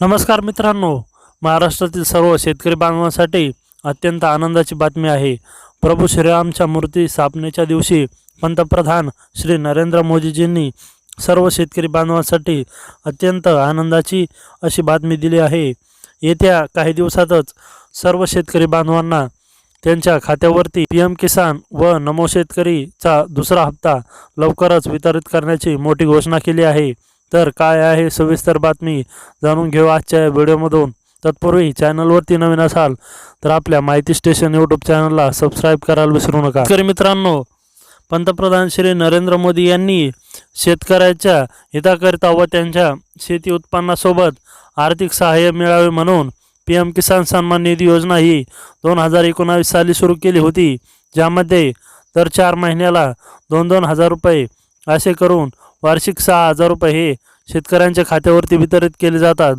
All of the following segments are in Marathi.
नमस्कार मित्रांनो महाराष्ट्रातील सर्व शेतकरी बांधवांसाठी अत्यंत आनंदाची बातमी आहे. प्रभू श्रीरामच्या मूर्ती स्थापनेच्या दिवशी पंतप्रधान श्री नरेंद्र मोदीजींनी सर्व शेतकरी बांधवांसाठी अत्यंत आनंदाची अशी बातमी दिली आहे. येत्या काही दिवसातच सर्व शेतकरी बांधवांना त्यांच्या खात्यावरती पी एम किसान व नमो शेतकरीचा दुसरा हप्ता लवकरच वितरित करण्याची मोठी घोषणा केली आहे. तर काय आहे सविस्तर बातमी जाणून घेऊ आजच्या या व्हिडिओमधून. तत्पूर्वी चॅनलवरती नवीन असाल तर आपल्या माहिती स्टेशन यूट्यूब चॅनलला सबस्क्राईब करायला विसरू नका. तर मित्रांनो पंतप्रधान श्री नरेंद्र मोदी यांनी शेतकऱ्याच्या हिताकरिता व त्यांच्या शेती उत्पन्नासोबत आर्थिक सहाय्य मिळावे म्हणून पी एम किसान सन्मान निधी योजना ही दोन हजार एकोणावीस साली सुरू केली होती ज्यामध्ये दर चार महिन्याला दोन दोन हजार रुपये असे करून वार्षिक सहा हजार रुपये हे शेतकऱ्यांच्या खात्यावरती वितरित केले जातात.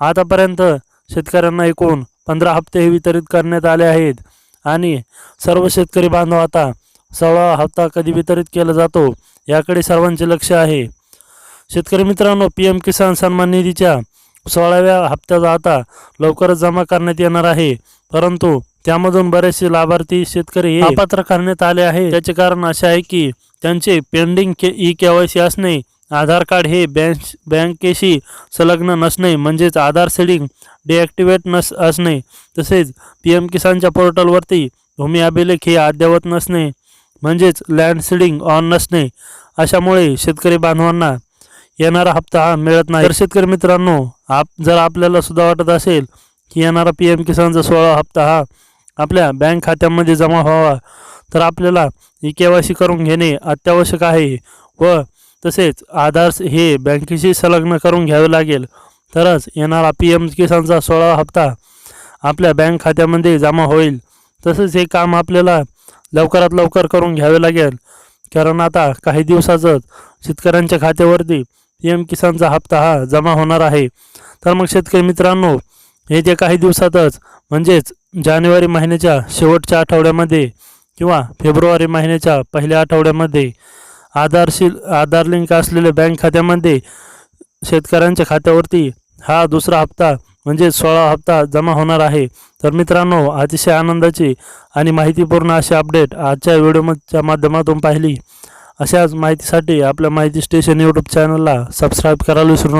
आतापर्यंत शेतकऱ्यांना एकूण पंधरा हप्ते हे वितरित करण्यात आले आहेत आणि सर्व शेतकरी बांधव आता सोळा हप्ता कधी वितरित केला जातो याकडे सर्वांचे लक्ष आहे. शेतकरी मित्रांनो पी एम किसान सन्मान निधीच्या सोळाव्या हप्त्याचा आता लवकरच जमा करण्यात येणार आहे. परंतु त्यामधून बरेचसे लाभार्थी शेतकरी अपात्र करण्यात आले आहे. त्याचे कारण असे आहे की त्यांचे पेंडिंग के ई के वाय सी असणे आधार कार्ड हे बँक बँकेशी संलग्न नसणे म्हणजेच आधार सेडिंग डिॲक्टिवेट नस असणे तसेच पी एम किसानच्या पोर्टलवरती भूमी अभिलेख हे अद्ययावत नसणे म्हणजेच लँड सीडिंग ऑन नसणे. अशामुळे शेतकरी बांधवांना येणारा हप्ता हा मिळत नाही. तर शेतकरी मित्रांनो आप जर आपल्याला सुद्धा वाटत असेल की येणारा पी एम किसानचा सोळा हप्ता हा आपल्या बँक खात्यामध्ये जमा व्हावा. तर आपल्याला ई के वाय सी करून घेणे अत्यावश्यक आहे व तसेच आधार हे बँकेशी संलग्न करून घ्यावे लागेल. तरच येणारा पी एम किसानचा सोळा हप्ता आपल्या बँक खात्यामध्ये जमा होईल. तसेच हे काम आपल्याला लवकरात लवकर करून घ्यावे लागेल. कारण आता काही दिवसातच शेतकऱ्यांच्या खात्यावरती पी एम किसानचा हप्ता हा जमा होणार आहे. तर मग शेतकरी मित्रांनो येत्या काही दिवसातच म्हणजेच जानेवारी महिन्याच्या शेवटच्या आठवड्यामध्ये किंवा फेब्रुवारी महिन्याच्या पहिल्या आठवड्यामध्ये आधारशील आधार लिंक असलेल्या बँक खात्यामध्ये शेतकऱ्यांच्या खात्यावरती हा दुसरा हप्ता म्हणजे सोळा हप्ता जमा होणार आहे. तर मित्रांनो अतिशय आनंदाची आणि माहितीपूर्ण अशी अपडेट आजच्या व्हिडिओच्या माध्यमातून पाहिली. अशाच माहितीसाठी आपल्या माहिती स्टेशन यूट्यूब चॅनलला सबस्क्राईब करायला विसरू नका.